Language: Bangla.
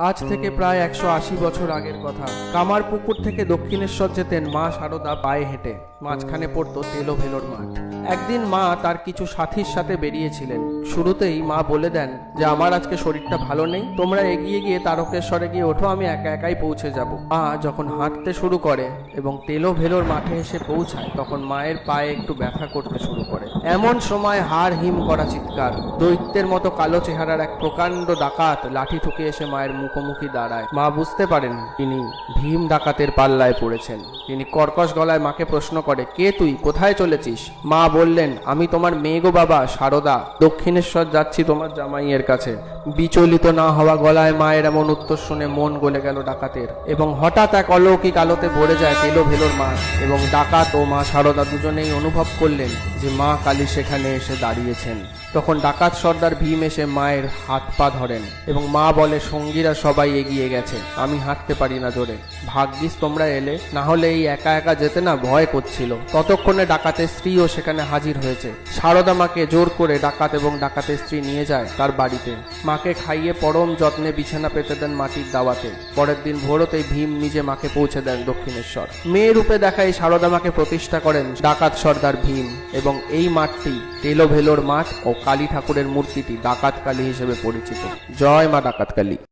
আজ থেকে প্রায় একশো আশি বছর আগের কথা। কামার পুকুর থেকে দক্ষিণেশ্বর যেতেন মা সারদা পায়ে হেঁটে। মাঝখানে পড়তো তেলো ভেলোর মাঠ। একদিন মা তার কিছু সাথীর সাথে বেরিয়েছিলেন। শুরুতেই মা বলে দেন যে, আমার আজকে শরীরটা ভালো নেই। তোমরা এগিয়ে গিয়ে তারকেশ্বরে গিয়ে ওঠো, আমি একা একাই পৌঁছে যাব। মা যখন হাঁটতে শুরু করে এবং তেলো ভেলোর মাঠে এসে পৌঁছায়, তখন মায়ের পায়ে একটু ব্যথা করতে শুরু করে। এমন সময় হাড় হিম করা চিৎকার। দৈত্যের মতো কালো চেহারার এক প্রকাণ্ড ডাকাত লাঠি ঠুকে এসে মায়ের মুখোমুখি দাঁড়ায়। মা বুঝতে পারেন তিনি ভীম ডাকাতের পাল্লায় পড়েছেন। তিনি কর্কশ গলায় মাকে প্রশ্ন করে, কে তুই? কোথায় চলেছিস? মা বললেন, আমি তোমার মেয়ে গো বাবা, সারদা। দক্ষিণেশ্বর যাচ্ছি তোমার জামাইয়ের কাছে। বিচলিত না হওয়া গলায় মায়ের এমন উত্তর শুনে মন গলে গেল ডাকাতের এবং হঠাৎ এক অলৌকিক আলোতে ভরে যায় তেলো ভেলোর মাঠ এবং ডাকাত ও মা সারদা দুজনেই অনুভব করলেন যে মা কালী সেখানে এসে দাঁড়িয়েছেন। তখন ডাকাত সর্দার ভীম এসে মায়ের হাত পা ধরেন এবং মা বলে, সঙ্গীরা সবাই এগিয়ে গেছে। আমি হাঁটতে পারি না জোরে। ভাগ্যিস তোমরা এলে। না হলে এই একা একা যেতে না ভয় করছিল। ততক্ষণে ডাকাতের স্ত্রীও সেখানে হাজির হয়েছে। সারদা মাকে জোর করে ডাকাত এবং ডাকাতের স্ত্রী নিয়ে যায় তার বাড়িতে। মাকে খাইয়ে পরম যত্নে বিছানা পেতে দেন মাটির দাওয়াতে। পরের দিন ভোরতেই ভীম নিজে মাকে পৌঁছে দেন দক্ষিণেশ্বর। মেয়ে রূপে দেখাই সারদা মাকে প্রতিষ্ঠা করেন ডাকাত সর্দার ভীম এবং এই মাঠটি তেলোভেলোর মাঠ ও কালী ঠাকুরের মূর্তিটি ডাকাত কালী হিসেবে পরিচিত। জয় মা ডাকাত কালী